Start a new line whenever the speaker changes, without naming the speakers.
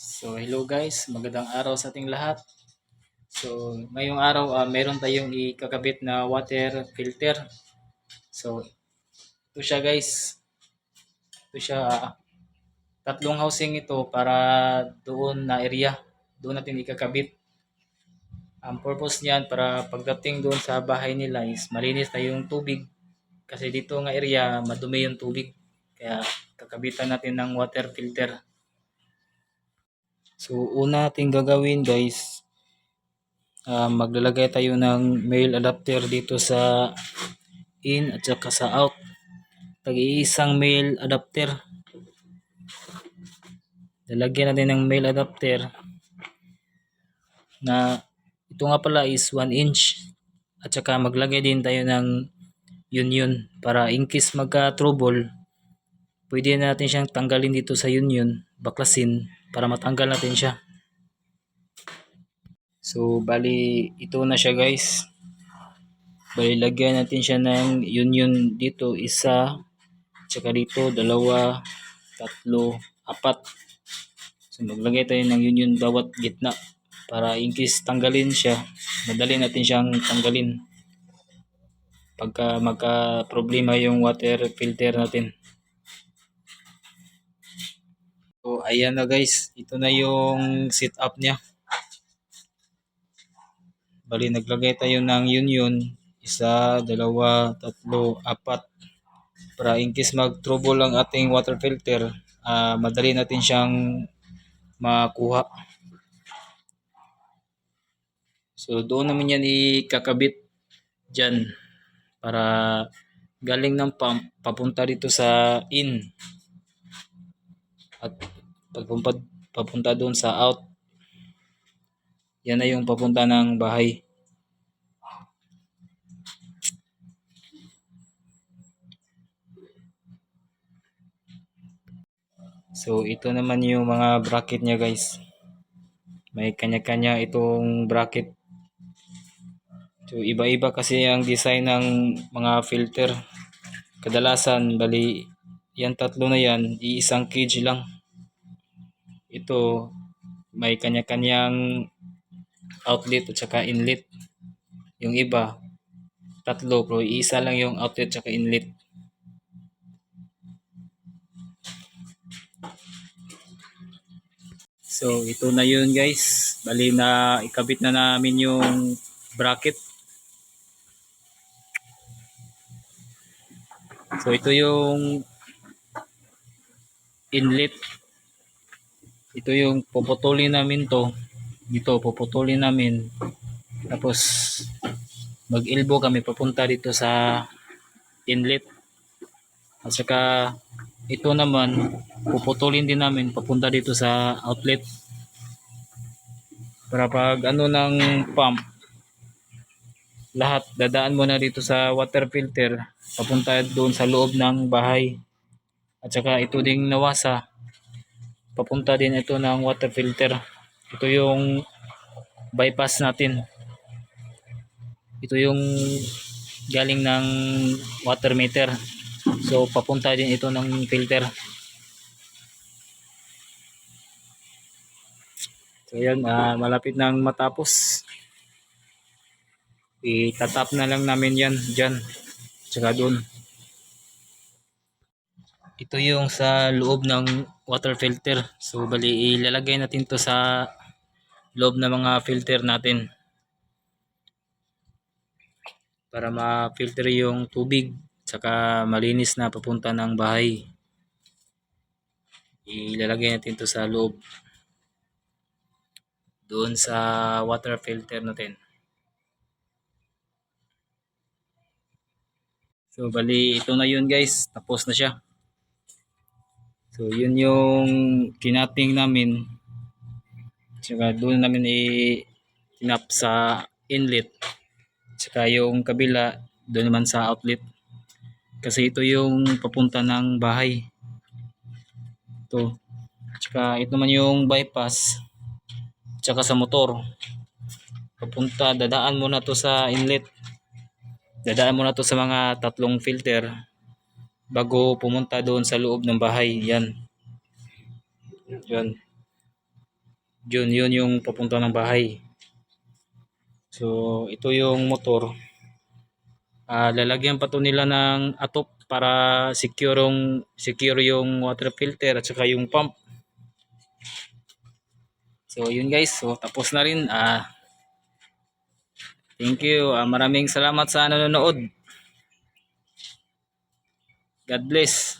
So hello guys, magandang araw sa ating lahat. So ngayong araw ah, meron tayong ikakabit na water filter. So ito siya guys. Ito siya ah, tatlong housing ito para doon na area. Doon natin ikakabit. Ang purpose niyan para pagdating doon sa bahay nila is malinis na yung tubig. Kasi dito nga area madumi yung tubig. Kaya kakabitan natin ng water filter. So, una natin gagawin guys, ah, maglalagay tayo ng male adapter dito sa in at saka sa out. Tag-iisang male adapter. Lalagyan natin ng male adapter na ito nga pala is 1 inch. At saka maglagay din tayo ng union para in case magka-trouble, pwede natin siyang tanggalin dito sa union, baklasin para matanggal natin siya. So, bali, ito na siya guys. Bali, lagyan natin siya ng union dito, isa, tsaka dito, dalawa, tatlo, apat. So, maglagay tayo ng union bawat gitna para in case tanggalin siya, madali natin siyang tanggalin pagka magka problema yung water filter natin. Ayan na guys. Ito na yung setup niya. Bali, naglagay tayo ng union. Isa, dalawa, tatlo, apat. Para in case mag-trouble ang ating water filter, ah, madali natin siyang makuha. So, doon naman yan ikakabit dyan para galing ng pump papunta dito sa in at pagpunta, papunta doon sa out. Yan na yung papunta ng bahay. So ito naman yung mga bracket niya guys. May kanya-kanya itong bracket. So iba-iba kasi ang design ng mga filter. Kadalasan bali yan tatlo na yan iisang cage lang ito may kanya-kanyang outlet at saka inlet. Yung iba, tatlo pero isa lang yung outlet at saka inlet. So, ito na yun guys. Bali na ikabit na namin yung bracket. So, ito yung inlet. Ito yung puputulin namin to. Dito puputulin namin. Tapos mag-elbow kami papunta dito sa inlet. At saka ito naman puputulin din namin papunta dito sa outlet. Para pag ano ng pump lahat dadaan mo na dito sa water filter papunta doon sa loob ng bahay. At saka ito ding nawasa papunta din ito ng water filter. Ito yung bypass natin. Ito yung galing ng water meter. So papunta din ito ng filter. So yan uh, malapit nang matapos. Itatap na lang namin yan dyan. Tsaka doon ito yung sa loob ng water filter. So bali ilalagay natin to sa loob ng mga filter natin para ma-filter yung tubig saka malinis na papunta ng bahay. Ilalagay natin to sa loob doon sa water filter natin. So bali ito na yun guys. Tapos na siya so yun yung kinating namin Tsaka doon namin i-tinap sa inlet. Tsaka yung kabila doon naman sa outlet. Kasi ito yung papunta ng bahay. Ito. Tsaka ito naman yung bypass. Tsaka sa motor. Papunta, dadaan muna to sa inlet. Dadaan muna to sa mga tatlong filter bago pumunta doon sa loob ng bahay. Yan. Yan. Yun, yun yung papunta ng bahay. So, ito yung motor. Ah, lalagyan pa to nila ng atop para secure yung, secure yung water filter at saka yung pump. So, yun guys. So, tapos na rin. Ah, thank you. Ah, maraming salamat sa nanonood. God bless.